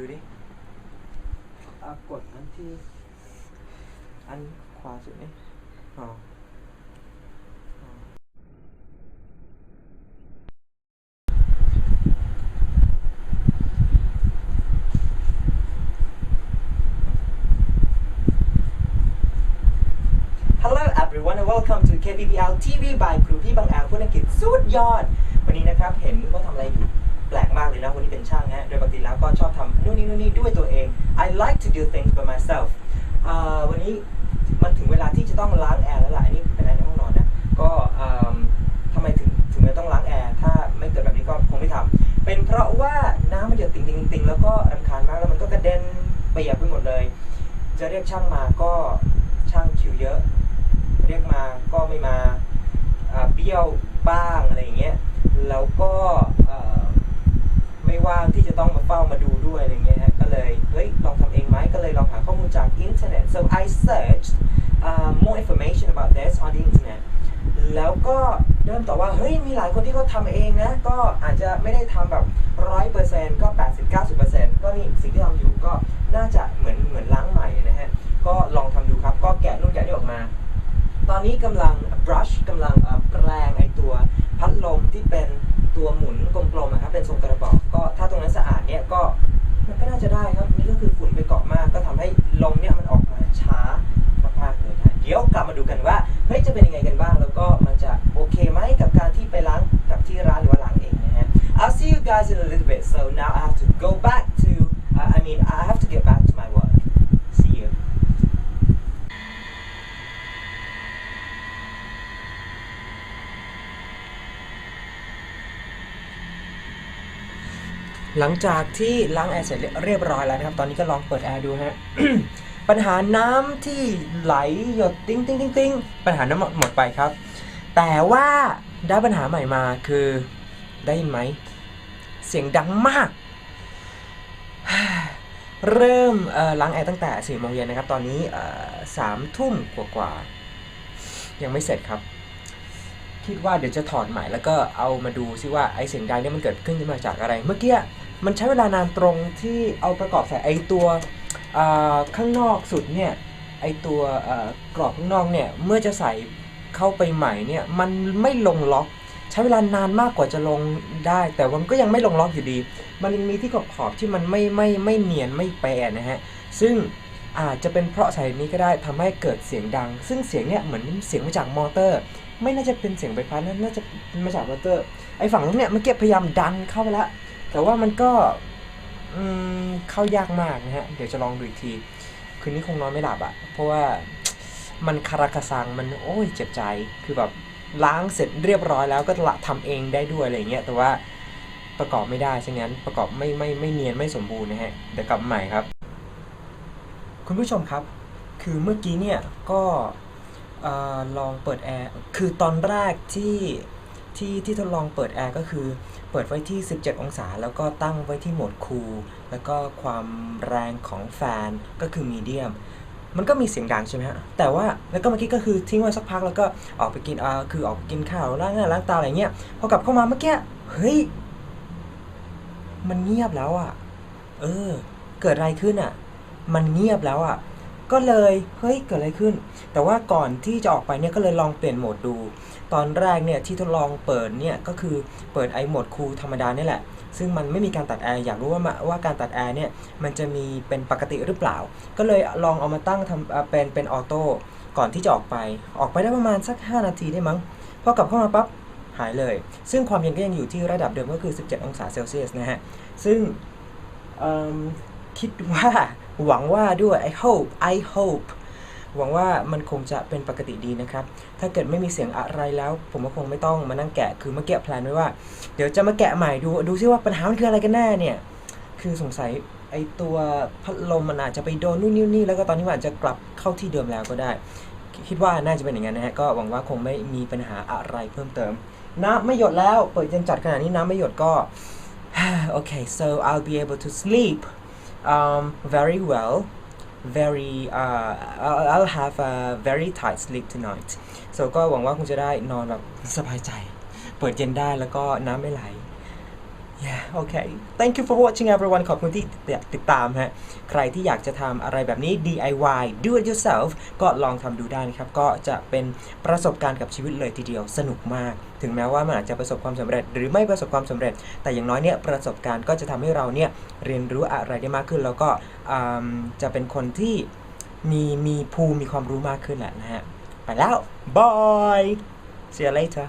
ดูดิอะกดอันที่ อันขวาสุดนี่อ๋ออ๋อ Hello everyone and welcome to KBBL TV by ครูพี่บางแอลผู้นักกิจสุดยอด วันนี้นะครับ เห็นว่าทำอะไรอยู่ ติแล้วก็ชอบทำนู่นนี่นู่นนี่ด้วยตัวเอง I like to do things by myself วันนี้มันถึงเวลาที่จะต้องล้างแอร์แล้วล่ะอันนี้เป็นแอร์ในห้องนอนนะ ก็ทำไมถึงถึงจะต้องล้างแอร์ถ้าไม่เกิดแบบนี้ก็คงไม่ทำเป็นเพราะว่าน้ำมันหยดติ่งติ่งติ่งแล้วก็รำคาญมากแล้วมันก็กระเด็นเปียกไปหมดเลย จะเรียกช่างมาก็ช่างคิวเยอะ เรียกมาก็ไม่มาเบี้ยวบ้างอะไรอย่างเงี้ยแล้วก็ไม่ว่างที่ ต้องมาเฝ้ามาดูด้วยอะไรเงี้ยฮะก็เลยเฮ้ยลองทำเองไหมก็เลยลองหาข้อมูลจากอินเทอร์เน็ต so I searched uh, more information about this on the internet แล้วก็เริ่มต่อว่าเฮ้ยมีหลายคนที่เขาทำเองนะ ก็อาจจะไม่ได้ทำแบบร้อยเปอร์เซ็นต์ก็แปดสิบเก้าสิบเปอร์เซ็นต์ก็นี่สิ่งที่ทำอยู่ก็น่าจะเหมือนเหมือนล้างใหม่นะฮะ ก็ลองทำดูครับ ก็แกะนู่นแกะนี่ออกมา ตอนนี้กำลัง brush กำลังแปรงไอตัวพัดลมที่เป็นตัวหมุนกลมๆนะครับเป็นทรงกระ guys in a little bit so now I have to go back to uh, I mean I have to get back to my work see you หลังจากที่ล้างแอร์เสร็จเรียบร้อยแล้วนะครับ ตอนนี้ก็ลองเปิดแอร์ดูฮะ ปัญหาน้ำที่ไหลหยดติ้งติ้งติ้งติ้งปัญหาน้ำหมดหมดไปครับ แต่ว่าได้ปัญหาใหม่มาคือได้ยินไหม เสียงดังมาก เริ่มล้างแอร์ตั้งแต่4โมงเย็นนะครับ ตอนนี้สามทุ่มกว่าๆยังไม่เสร็จครับ คิดว่าเดี๋ยวจะถอดใหม่แล้วก็เอามาดูซิว่าไอเสียงดังเนี่ยมันเกิดขึ้นมาจากอะไร เมื่อกี้มันใช้เวลานานตรงที่เอาประกอบใส่ไอตัวข้างนอกสุดเนี่ยไอตัวกรอบข้างนอกเนี่ยเมื่อจะใส่เข้าไปใหม่เนี่ยมันไม่ลงล็อก ใช้เวลานานมากกว่าจะลงได้ แต่มันก็ยังไม่ลงล็อกอยู่ดี มันยังมีที่ขอบขอบๆที่มันไม่ไม่ไม่เนียนไม่แปรนะฮะ ซึ่งอาจจะเป็นเพราะสาเหตุนี้ก็ได้ทำให้เกิดเสียงดัง ซึ่งเสียงเนี่ยเหมือนเสียงมาจากมอเตอร์ ไม่น่าจะเป็นเสียงไฟฟ้าน่าจะมาจากมอเตอร์ ไอฝั่งนู้นเนี่ยมื่อกี้พยายามดันเข้าไปแล้วแต่ว่ามันก็เข้ายากมากนะฮะ เดี๋ยวจะลองดูอีกที คืนนี้คงนอนไม่หลับอะเพราะว่ามันคาราคาซังมันโอ้ยเจ็บใจ คือแบบ ล้างเสร็จเรียบร้อยแล้วก็ละทำเองได้ด้วยอะไรเงี้ยแต่ว่าประกอบไม่ได้ฉะนั้นประกอบไม่ไม่ไม่เนียนไม่สมบูรณ์นะฮะเดี๋ยวกลับใหม่ครับ คุณผู้ชมครับ คือเมื่อกี้เนี่ยก็ลองเปิดแอร์คือตอนแรกที่ที่ที่ทดลองเปิดแอร์ก็คือเปิดไว้ที่ 17 องศา แล้วก็ตั้งไว้ที่โหมดคูลแล้วก็ความแรงของแฟนก็คือมีเดียม มันก็มีเสียงดังใช่ไหมฮะแต่ว่าแล้วก็เมื่อกี้ก็คือทิ้งไว้สักพักแล้วก็ออกไปกินอ่าคือออกไปกินข้าวล้างหน้าล้างตาอะไรเงี้ยพอกลับเข้ามาเมื่อกี้เฮ้ยมันเงียบแล้วอะ เออ เกิดอะไรขึ้นอะ มันเงียบแล้วอะ ก็เลยเฮ้ยเกิดอะไรขึ้น แต่ว่าก่อนที่จะออกไปเนี่ยก็เลยลองเปลี่ยนโหมดดู ตอนแรกเนี่ยที่ทดลองเปิดเนี่ยก็คือเปิดไอโหมดคูลธรรมดาเนี่ยแหละ ซึ่งมันไม่มีการตัดแอร์อยากรู้ว่าว่าการตัดแอร์เนี่ยมันจะมีเป็นปกติหรือเปล่า ก็เลยลองเอามาตั้งทำเป็นเป็นออโต้ก่อนที่จะออกไป ออกไปได้ประมาณสัก 5 นาทีได้มั้งพอกลับเข้ามาปั๊บหายเลย ซึ่งความเย็นก็ยังอยู่ที่ระดับเดิมก็คือ 17 องศาเซลเซียสนะฮะซึ่ง คิดว่าหวังว่าด้วย I hope I hope หวังว่ามันคงจะเป็นปกติดีนะครับ ถ้าเกิดไม่มีเสียงอะไรแล้ว ผมก็คงไม่ต้องมานั่งแกะ คือเมื่อกี้แพลนไว้ว่า เดี๋ยวจะมาแกะใหม่ดูดูซิว่าปัญหามันคืออะไรกันแน่เนี่ย คือสงสัยไอตัวพัดลมมันอาจจะไปโดนนู่นนี่นี่แล้วก็ตอนนี้มันอาจจะกลับเข้าที่เดิมแล้วก็ได้ คิดว่าน่าจะเป็นอย่างนั้นนะฮะ ก็หวังว่าคงไม่มีปัญหาอะไรเพิ่มเติม น้ำไม่หยดแล้ว เปิดเย็นจัดขนาดนี้น้ำไม่หยดก็โอเค so I'll be able to sleep um, very well very uh, I'll, I'll have a very tight sleep tonight so ก็หวังว่าคุณจะได้นอนแบบสบายใจ เปิดเย็นได้แล้วก็น้ำไม่ไหล yeah โอเค thank you for watching everyone ขอบคุณที่ติดตามฮะ ใครที่อยากจะทำอะไรแบบนี้ DIY do it yourself ก็ลองทำดูได้นะครับ ก็จะเป็นประสบการณ์กับชีวิตเลยทีเดียว สนุกมาก ถึงแม้ว่ามันอาจจะประสบความสำเร็จ หรือไม่ประสบความสำเร็จ แต่อย่างน้อยเนี่ยประสบการณ์ก็จะทำให้เราเนี่ยเรียนรู้อะไรได้มากขึ้น แล้วก็จะเป็นคนที่มีมีภูมิมีความรู้มากขึ้นแหละนะฮะ ไปแล้ว bye see you later